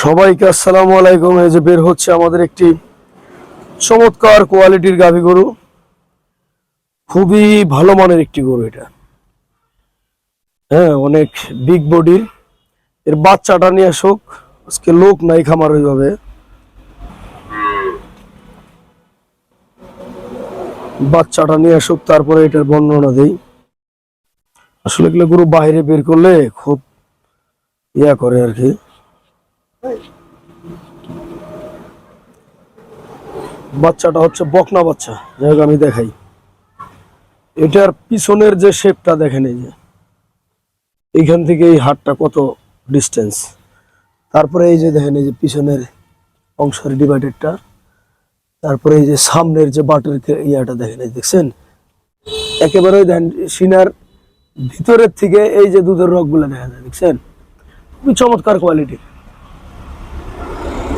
সবাইকে আসসালামু আলাইকুম। এই যে বের হচ্ছে আমাদের একটি চমৎকার কোয়ালিটির গাভী গরু। খুবই ভালো মানের একটি গরু এটা। হ্যাঁ অনেক বিগ বডির এর বাচ্চাটা নিয়ে আসুক, আজকে লোক নাই খামার ওইভাবে। বাচ্চাটা নিয়ে আসুক, তারপরে এটার বর্ণনা দেই। আসলে এগুলো গরু বাইরে বের করলে খুব ইয়া করে আর কি। বাচ্চাটা হচ্ছে বকনা বাচ্চা, যাই আমি দেখাই। এটার পিছনের যে শেপটা দেখেন এই যে, এইখান থেকে এই হাটটা কত ডিস্টেন্স তারপরে এই যে দেখেন এই যে পিছনের অংশের ডিভাইডেডটা তারপরে এই যে সামনের যে বাটের ইয়াটা দেখেন এই দেখছেন? একেবারে দেখেন সিনার ভিতরের থেকে এই যে দুধের রগগুলো দেখা যায়, দেখছেন? খুবই চমৎকার কোয়ালিটির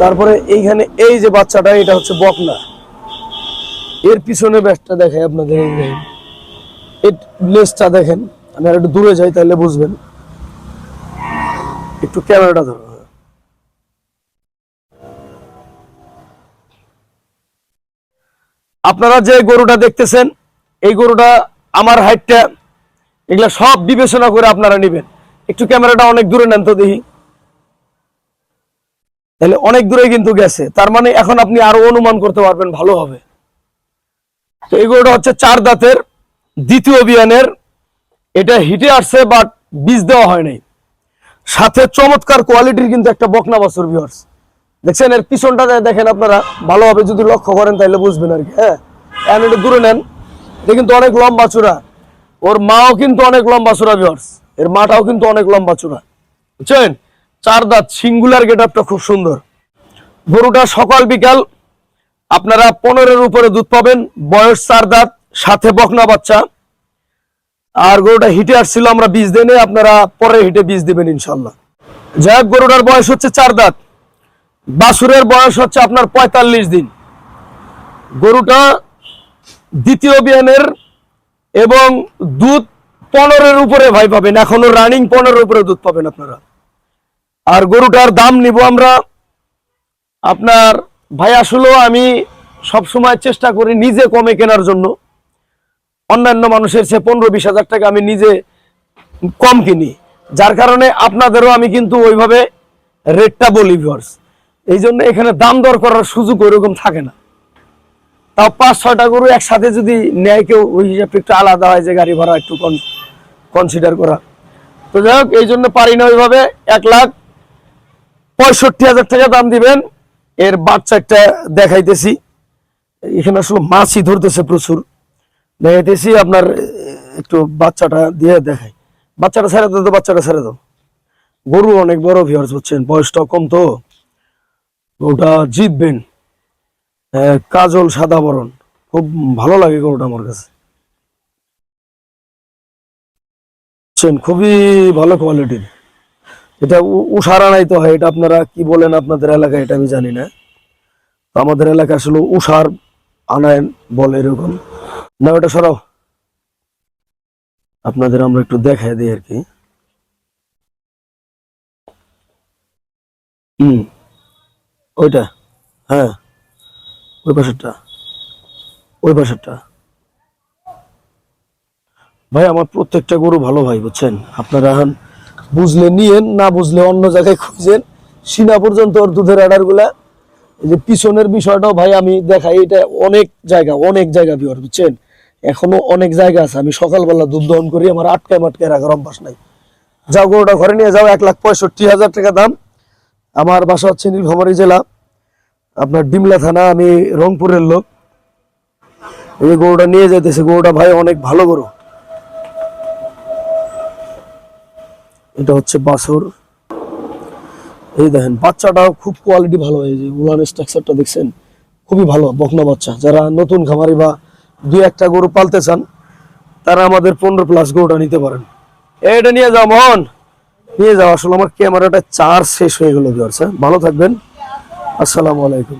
তারপরে এইখানে এই যে বাচ্চাটা, এটা হচ্ছে বকনা। এর পিছনে ব্যাসটা দেখাই আপনাদের। এর লেজটা দেখেন। আমি আর একটু দূরে যাই তাহলে বুঝবেন। একটু ক্যামেরাটা ধরো। আপনারা যে গরুটা দেখতেছেন, এই গরুটা আমার হাইটটা, এগুলা সব বিবেচনা করে আপনারা নেবেন। একটু ক্যামেরাটা অনেক দূরে নেন তো দেখি। তাহলে অনেক দূরে কিন্তু গেছে। তার মানে এখন আপনি আরও অনুমান করতে পারবেন, ভালো হবে। তো এই গরুটা হচ্ছে চার দাঁতের দ্বিতীয় বিয়ানের এটা হিটে আসছে বাট বীজ দেওয়া হয় নাই। সাথে চমৎকার কোয়ালিটির কিন্তু একটা বকনা বাছুর ভিউয়ার্স দেখছেন, এর পিছনটা দেখেন আপনারা ভালোভাবে যদি লক্ষ্য করেন তাহলে বুঝবেন আর কি হ্যাঁ? একটু দূরে নেন। এটা কিন্তু অনেক লম্বা চূড়া। ওর মাও কিন্তু অনেক লম্বা চূড়া ভিউয়ার্স এর মাটাও কিন্তু অনেক লম্বা চূড়া। বুঝছেন? চার দাঁত সিঙ্গুলার গেট আপটা খুব সুন্দর। গরুটা সকাল, বিকাল আপনারা পনেরোর উপরে দুধ পাবেন, বয়স চার দাঁত, সাথে বকনা বাচ্চা। আর গরুটা হিটে আসছিল আমরা বীজ দেনে, আপনারা পরে হিটে বীজ দিবেন ইনশাল্লাহ যাই হোক, গরুটার বয়স হচ্ছে চার দাঁত। বাসুরের বয়স হচ্ছে আপনার পঁয়তাল্লিশ দিন। গরুটা দ্বিতীয় বিয়ানের এবং দুধ পনেরোর উপরে ভাই পাবেন, এখনও রানিং পনেরোর উপরে দুধ পাবেন আপনারা। আর গরুটার দাম নিব আমরা। আপনার ভাই আসলেও আমি সব সময় চেষ্টা করি নিজে কমে কেনার জন্য। অন্যান্য মানুষের চেয়ে পনেরো বিশ হাজার টাকা আমি নিজে কম কিনি। যার কারণে আপনাদেরও আমি কিন্তু ওইভাবে রেটটা বলি ভিউয়ার্স এই জন্য এখানে দাম দর করার সুযোগ ওইরকম থাকে না। তাও পাঁচ, ছয়টা গরু একসাথে যদি নেয় কেউ, ওই হিসাবে একটু আলাদা হয় যে গাড়ি ভাড়া একটু কনসিডার করা। তো যাই হোক, এই জন্য পারি না ওইভাবে। এক লাখ পঁয়ষট্টি হাজার টাকা দাম দিবেন। এর বাচ্চা একটা দেখাইতেছি। এখানে আসলে মাছই ধরতেছে প্রচুর। দেখাইতেছি আপনার একটু বাচ্চাটা দিয়ে দেখাই। বাচ্চাটা ছেড়ে দাও তো, বাচ্চাটা ছেড়ে দাও গরু অনেক বড় ভিউয়ার্স হচ্ছেন বয়সটাও কম তো। ওটা জিতবেন। কাজল সাদা বরণ খুব ভালো লাগে গরুটা আমার কাছে। খুবই ভালো কোয়ালিটির এটা উ- উষার আনাইতে হয়, এটা আপনারা কি বলেন আপনাদের এলাকায় এটা আমি জানি না। আমাদের এলাকায় আসলে উষার আনায় বলে এরকম। না ওটা সরাও। আপনাদের আমরা একটু দেখাই দিই আর কি। হুম, ওইটা হ্যাঁ ওই পাশেরটা ওই পাশেরটা। ভাই, আমার প্রত্যেকটা গরু ভালো ভাই, বুঝছেন? আপনারা বুঝলে নিয়েন, না বুঝলে অন্য জায়গায় খুঁজেন। সিনা পর্যন্ত ওর দুধের অর্ডারগুলা এই যে পিছনের বিষয়টাও ভাই আমি দেখাই, এটা অনেক জায়গা অনেক জায়গা বিহার বুঝছেন? এখনও অনেক জায়গা আছে। আমি সকালবেলা দুধ দহন করি, আমার আটকায় মাটকায় রাখার অভ্যাস নাই। যাও গরুটা ঘরে নিয়ে যাও, এক লাখ পঁয়ষট্টি হাজার টাকা দাম। আমার বাসা হচ্ছে নীলফামারী জেলা। আপনার ডিমলা থানা, আমি রংপুরের লোক। এই গরুটা নিয়ে যাইতেছে, গরুটা ভাই অনেক ভালো গরু। এটা হচ্ছে বাছুর। এই দেখেন, বাচ্চাটাও খুব কোয়ালিটি ভালো। এই যে উলান স্ট্রাকচারটা দেখছেন, খুবই ভালো, বকনা বাচ্চা। যারা নতুন খামারি বা দুই একটা গরু পালতে চান, তারা আমাদের পনেরো প্লাস গরুটা নিতে পারেন। এটা নিয়ে যাও, মোহন। নিয়ে যাও, আসলে আমার ক্যামেরাটা চার্জ শেষ হয়ে গেল হ্যাঁ? ভালো থাকবেন। আসসালামু আলাইকুম।